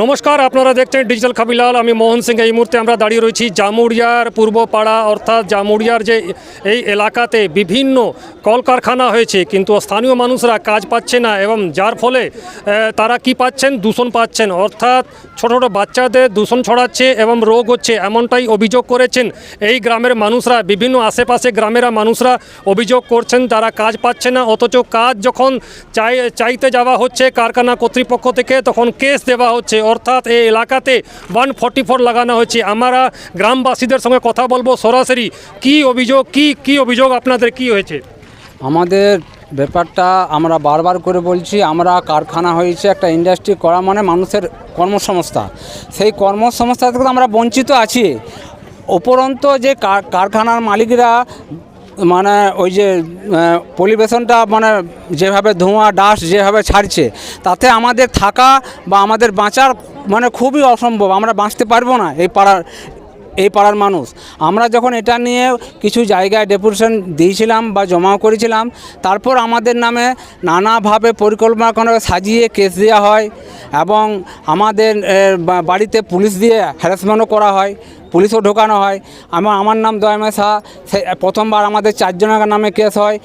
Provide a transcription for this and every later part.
নমস্কার, আপনারা দেখছেন ডিজিটাল খাবিলাল আমি মোহন সিং। এই মুহূর্তে আমরা দাঁড়িয়ে রয়েছি জামুড়িয়ার পূর্বপাড়া অর্থাৎ জামুড়িয়ার যে এই এলাকাতে বিভিন্ন কলকারখানা হয়েছে, কিন্তু স্থানীয় মানুষরা কাজ পাচ্ছে না এবং যার ফলে তারা কি পাচ্ছেন? দূষণ পাচ্ছেন। অর্থাৎ ছোট ছোটো বাচ্চাদের দূষণ ছড়াচ্ছে এবং রোগ হচ্ছে, এমনটাই অভিযোগ করেছেন এই গ্রামের মানুষরা। বিভিন্ন আশেপাশে গ্রামেরা মানুষরা অভিযোগ করছেন, তারা কাজ পাচ্ছে না, অথচ কাজ যখন চাই, চাইতে যাওয়া হচ্ছে কারখানা কর্তৃপক্ষ থেকে, তখন কেস দেওয়া হচ্ছে। অর্থাৎ এই এলাকাতে ওয়ান ফর্টি ফোর লাগানো হয়েছে। আমরা গ্রামবাসীদের সঙ্গে কথা বলব। সরাসরি কি অভিযোগ, কি কি অভিযোগ আপনাদের, কি হয়েছে? আমাদের ব্যাপারটা আমরা বারবার করে বলছি, আমরা কারখানা হয়েছে, একটা ইন্ডাস্ট্রি করা মানে মানুষের কর্মসংস্থা। সেই কর্মসংস্থা থেকে আমরা বঞ্চিত আছি। উপরন্ত যে কারখানার মালিকরা মানে ওই যে পলিবেশনটা মানে যেভাবে ধোঁয়া, ডাস্ট যেভাবে ছাড়ছে, তাতে আমাদের থাকা বা আমাদের বাঁচার মানে খুবই অসম্ভব। আমরা বাঁচতে পারব না এই পাড়ার এই পাড়ার মানুষ। আমরা যখন এটা নিয়ে কিছু জায়গায় ডেপুটেশন দিয়েছিলাম বা জমাও করেছিলাম, তারপর আমাদের নামে নানাভাবে পরিকল্পনা করে সাজিয়ে কেস দেওয়া হয় এবং আমাদের বাড়িতে পুলিশ দিয়ে হ্যারাসমেন্টও করা হয়, পুলিশও ঢোকানো হয়। আমার আমার নাম দয়াময় সাহা প্রথমবার আমাদের চারজনের নামে কেস হয়।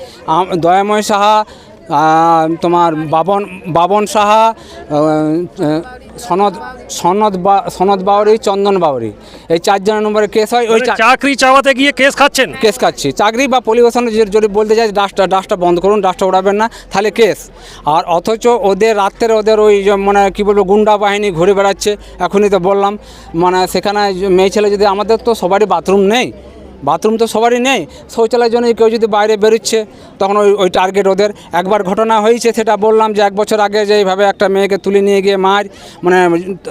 দয়াময় সাহা তোমার বাবন বাবন সাহা সনদ সনদ বা সনদ বাউরি চন্দন বাউরি। এই চারজনের নম্বরে কেস হয় ওই চাকরি চাওয়াতে গিয়ে কেস খাচ্ছেন? কেস খাচ্ছি। চাকরি বা পরিবেশন যদি বলতে চাই ডাস্টটা ডাস্টটা বন্ধ করুন ডাস্টটা উড়াবেন না তাহলে কেস। আর অথচ ওদের রাত্রে ওদের ওই যে মানে কী বলব গুন্ডা বাহিনী ঘুরে বেড়াচ্ছে এখনই তো বললাম। মানে সেখানে মেয়ে ছেলে যদি আমাদের তো সবারই বাথরুম নেই বাথরুম তো সবারই নেই শৌচালয়ের জন্য কেউ যদি বাইরে বেরোচ্ছে তখন ওই ওই টার্গেট ওদের। একবার ঘটনা হয়েছে সেটা বললাম যে এক বছর আগে যে এইভাবে একটা মেয়েকে তুলে নিয়ে গিয়ে মার মানে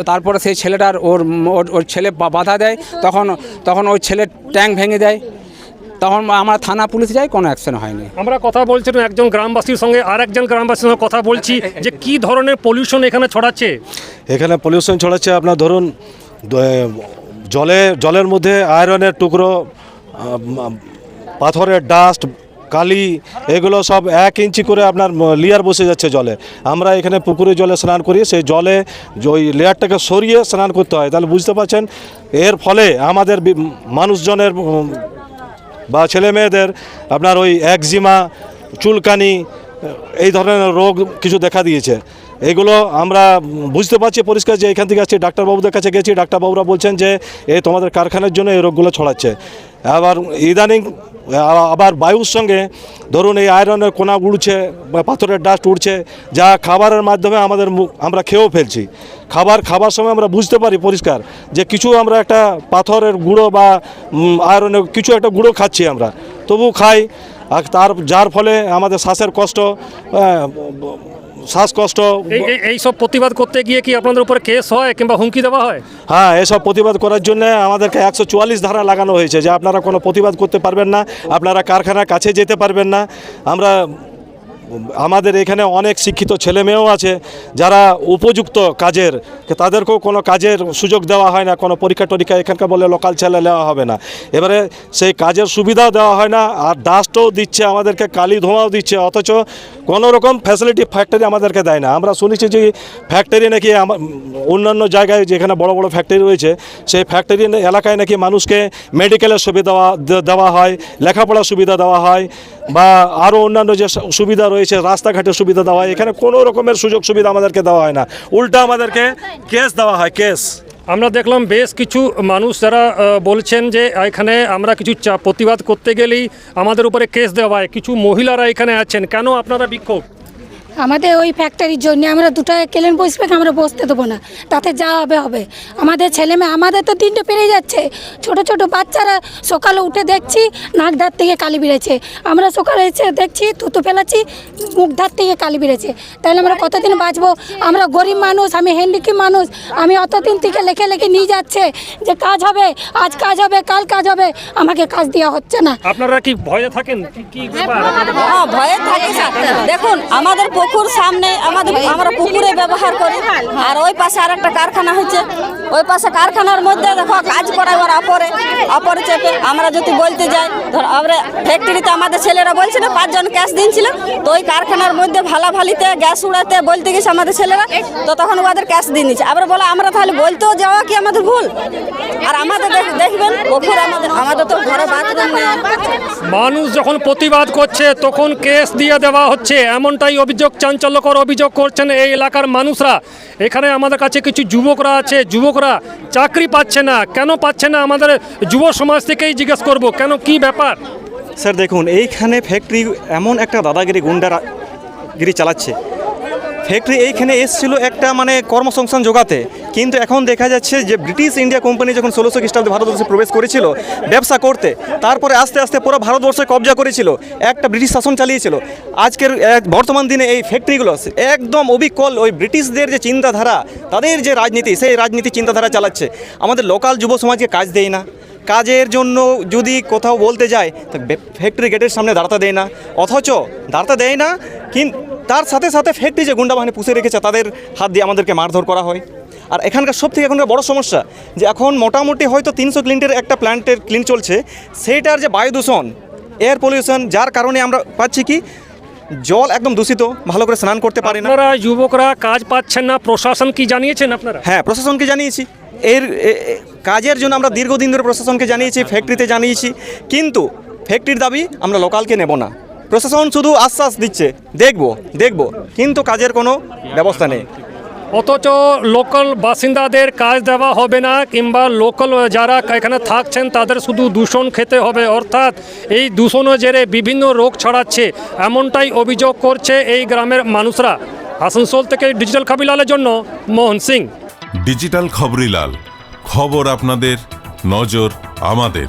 তারপরে সেই ছেলেটার ওর ওর- ওর ছেলে বা- বাধা দেয় তখন তখন ওই ছেলে ট্যাঙ্ক ভেঙে দেয়। তখন আমরা থানা পুলিশ যাই কোনো অ্যাকশন হয়নি। আমরা কথা বলছিলাম একজন গ্রামবাসীর সঙ্গে আর একজন গ্রামবাসীর সঙ্গে কথা বলছি যে কি ধরনের পলিউশন এখানে ছড়াচ্ছে? এখানে পলিউশন ছড়াচ্ছে আপনার ধরুন জলে জলের মধ্যে আয়রনের টুকরো পাথরের ডাস্ট কালি, এগুলো সব এক ইঞ্চি করে আপনার লেয়ার বসে যাচ্ছে জলে। আমরা এখানে পুকুরে জলে স্নান করি, সেই জলে ওই লেয়ারটাকে সরিয়ে স্নান করতে হয়। তাহলে বুঝতে পারছেন, এর ফলে আমাদের মানুষজনের বা ছেলে মেয়েদের আপনার ওই একজিমা চুলকানি, এই ধরনের রোগ কিছু দেখা দিয়েছে। এগুলো আমরা বুঝতে পারছি, পরিষ্কার যে এখান থেকে আসছি, ডাক্তারবাবুদের কাছে গেছি, ডাক্তারবাবুরা বলছেন যে, এ তোমাদের কারখানার জন্য এই রোগগুলো ছড়াচ্ছে। আবার ইদানিং আবার বায়ুর সঙ্গে ধরুন এই আয়রনের কোনা উড়ছে বা পাথরের ডাস্ট উড়ছে, যা খাবারের মাধ্যমে আমাদের আমরা খেয়েও ফেলছি। খাবার খাবার সময় আমরা বুঝতে পারি পরিষ্কার যে কিছু আমরা একটা পাথরের গুঁড়ো বা আয়রনের কিছু একটা গুঁড়ো খাচ্ছি আমরা। তবু খাই, আর তার, যার ফলে আমাদের শ্বাসের কষ্ট শ্বাসকষ্ট এই এই- এই সব প্রতিবাদ করতে গিয়ে কি আপনাদের উপরে কেস হয় কিংবা হুমকি দেওয়া হয়? হ্যাঁ এইসব প্রতিবাদ করার জন্য আমাদেরকে একশো চুয়াল্লিশ ধারা লাগানো হয়েছে যে আপনারা কোনো প্রতিবাদ করতে পারবেন না আপনারা কারখানার কাছে যেতে পারবেন না। আমরা আমাদের এখানে অনেক শিক্ষিত ছেলেমেয়েও আছে যারা উপযুক্ত কাজের তাদেরকেও কোনো কাজের সুযোগ দেওয়া হয় না, কোনো পরীক্ষা টরীক্ষা এখানকার বলে লোকাল ছেলে নেওয়া হবে না। এবারে সেই কাজের সুবিধাও দেওয়া হয় না, আর ডাস্টও দিচ্ছে আমাদেরকে, কালি ধোঁয়াও দিচ্ছে, অথচ কোনো রকম ফ্যাসিলিটি ফ্যাক্টরি আমাদেরকে দেয় না। আমরা শুনেছি যে ফ্যাক্টরি নাকি অন্যান্য জায়গায় যেখানে বড় বড় ফ্যাক্টরি রয়েছে, সেই ফ্যাক্টরি এলাকায় নাকি মানুষকে মেডিকেলের সুবিধা দেওয়া- হয়, লেখাপড়ার সুবিধা দেওয়া হয়, বা আরও অন্যান্য যে সুবিধা রয়েছে, রাস্তাঘাটের সুবিধা দেওয়া হয়, এখানে কোনো রকমের সুযোগ সুবিধা আমাদেরকে দেওয়া হয় না। উল্টা আমাদেরকে কেস দেওয়া হয়, কেস। আমরা দেখলাম বেশ কিছু মানুষ যারা বলছেন যে এখানে আমরা কিছু প্রতিবাদ করতে গেলেই আমাদের উপরে কেস দেওয়া হয়। কিছু মহিলারা এখানে আছেন। কেন আপনারা বিক্ষোভ? আমাদের ওই ফ্যাক্টরির জন্য আমরা দুটো কেলেন বসবে আমরা বসতে দেবো না। তাতে যা হবে হবে। আমাদের ছেলে মেয়ে আমাদের তো তিনটে পেরিয়ে যাচ্ছে। ছোট ছোট বাচ্চারা সকালে উঠে দেখছি নাক ধার থেকে কালি বেড়েছে আমরা সকালে এসে দেখছি থুতু ফেলাচ্ছি মুখ ধার থেকে কালি বেড়েছে তাহলে আমরা কতদিন বাঁচবো? আমরা গরিব মানুষ আমি হ্যান্ডিকি মানুষ আমি অতদিন থেকে লেখে লেখে নিয়ে যাচ্ছে যে কাজ হবে আজ কাজ হবে কাল কাজ হবে। আমাকে কাজ দেওয়া হচ্ছে না। আপনারা কি ভয়ে থাকেন? কি কি ব্যাপার? হ্যাঁ ভয়ে থাকি দেখুন আমাদের পুকুর সামনে আমাদের আমরা পুকুরে ব্যবহার করি। আর ওই পাশে আর একটা কারখানা হচ্ছে। ওই পাশে কারখানার মধ্যে দেখো কাজ করায় ওরা অপরে অপরে চেপে। আমরা যদি বলতে যাই ধর আমরা ফ্যাক্টরিতে আমাদের ছেলেরা বলছিল পাঁচজন ক্যাশ দিনছিল। তো ওই কারখানার মধ্যে ভালাভালিতে গ্যাস উড়াতে বলতে গেছে আমাদের ছেলেরা। তো তখন ওদের ক্যাশ দিয়ে নিচ্ছে আবার বলো আমরা তাহলে বলতেও যাওয়া কি আমাদের ভুল? আর আমাদের আমাদের আমাদের তো ঘরে বাথরুম নেই। মানুষ যখন প্রতিবাদ করছে তখন কেস দিয়ে দেওয়া হচ্ছে। এমনটাই অভিযোগ চাঞ্চল্যকর অভিযোগ করছেন এই এলাকার মানুষরা। এখানে আমাদের কাছে কিছু যুবকরা আছে। যুবকরা চাকরি পাচ্ছে না। কেন পাচ্ছে না? আমাদের যুব সমাজ থেকেই জিজ্ঞেস করব কেন কি ব্যাপার? স্যার দেখুন এইখানে ফ্যাক্টরি এমন একটা দাদাগিরি গুন্ডারা গিরি চালাচ্ছে। ফ্যাক্টরি এইখানে এসেছিল একটা মানে কর্মসংস্থান জোগাতে। কিন্তু এখন দেখা যাচ্ছে যে ব্রিটিশ ইন্ডিয়া কোম্পানি যখন ষোলোশো খ্রিস্টাব্দে ভারতবর্ষে প্রবেশ করেছিল ব্যবসা করতে, তারপরে আস্তে আস্তে পুরো ভারতবর্ষে কবজা করেছিল, একটা ব্রিটিশ শাসন চালিয়েছিল। আজকের বর্তমান দিনে এই ফ্যাক্টরিগুলো একদম অবিকল ওই ব্রিটিশদের যে চিন্তাধারা, তাদের যে রাজনীতি, সেই রাজনীতি চিন্তাধারা চালাচ্ছে। আমাদের লোকাল যুব সমাজকে কাজ দেয় না। কাজের জন্য যদি কোথাও বলতে যায় ফ্যাক্টরি গেটের সামনে দাঁড়াতে দেয় না। অথচ দাঁড়াতে দেয় না কিন্তু তার সাথে সাথে ফ্যাক্টরি যে গুন্ডা বাহিনী পুষে রেখেছে, তাদের হাত দিয়ে আমাদেরকে মারধর করা হয়। আর এখানকার সব থেকে এখনকার বড় সমস্যা যে এখন মোটামুটি হয়তো তিনশো ক্লিনটের একটা প্ল্যান্টের ক্লিন চলছে সেইটার যে বায়ু দূষণ এয়ার পলিউশন যার কারণে আমরা পাচ্ছি কি জল একদম দূষিত ভালো করে স্নান করতে পারে না। আপনারা যুবকরা কাজ পাচ্ছেন না প্রশাসন কি জানিয়েছেন আপনারা? হ্যাঁ প্রশাসনকে জানিয়েছি। এর কাজের জন্য আমরা দীর্ঘদিন ধরে প্রশাসনকে জানিয়েছি ফ্যাক্টরিতে জানিয়েছি কিন্তু ফ্যাক্টরির দাবি আমরা লোকালকে নেব না। প্রশাসন শুধু আশ্বাস দিচ্ছে দেখব দেখব কিন্তু কাজের কোনো ব্যবস্থা নেই। অথচ লোকাল বাসিন্দাদের কাজ দেওয়া হবে না কিংবা লোকাল যারা এখানে থাকছেন তাদের শুধু দূষণ খেতে হবে। অর্থাৎ এই দূষণের জেরে বিভিন্ন রোগ ছড়াচ্ছে, এমনটাই অভিযোগ করছে এই গ্রামের মানুষরা। আসানসোল থেকে ডিজিটাল খাবিলালের জন্য মোহন সিং। ডিজিটাল খবরিলাল, খবর আপনাদের, নজর আমাদের।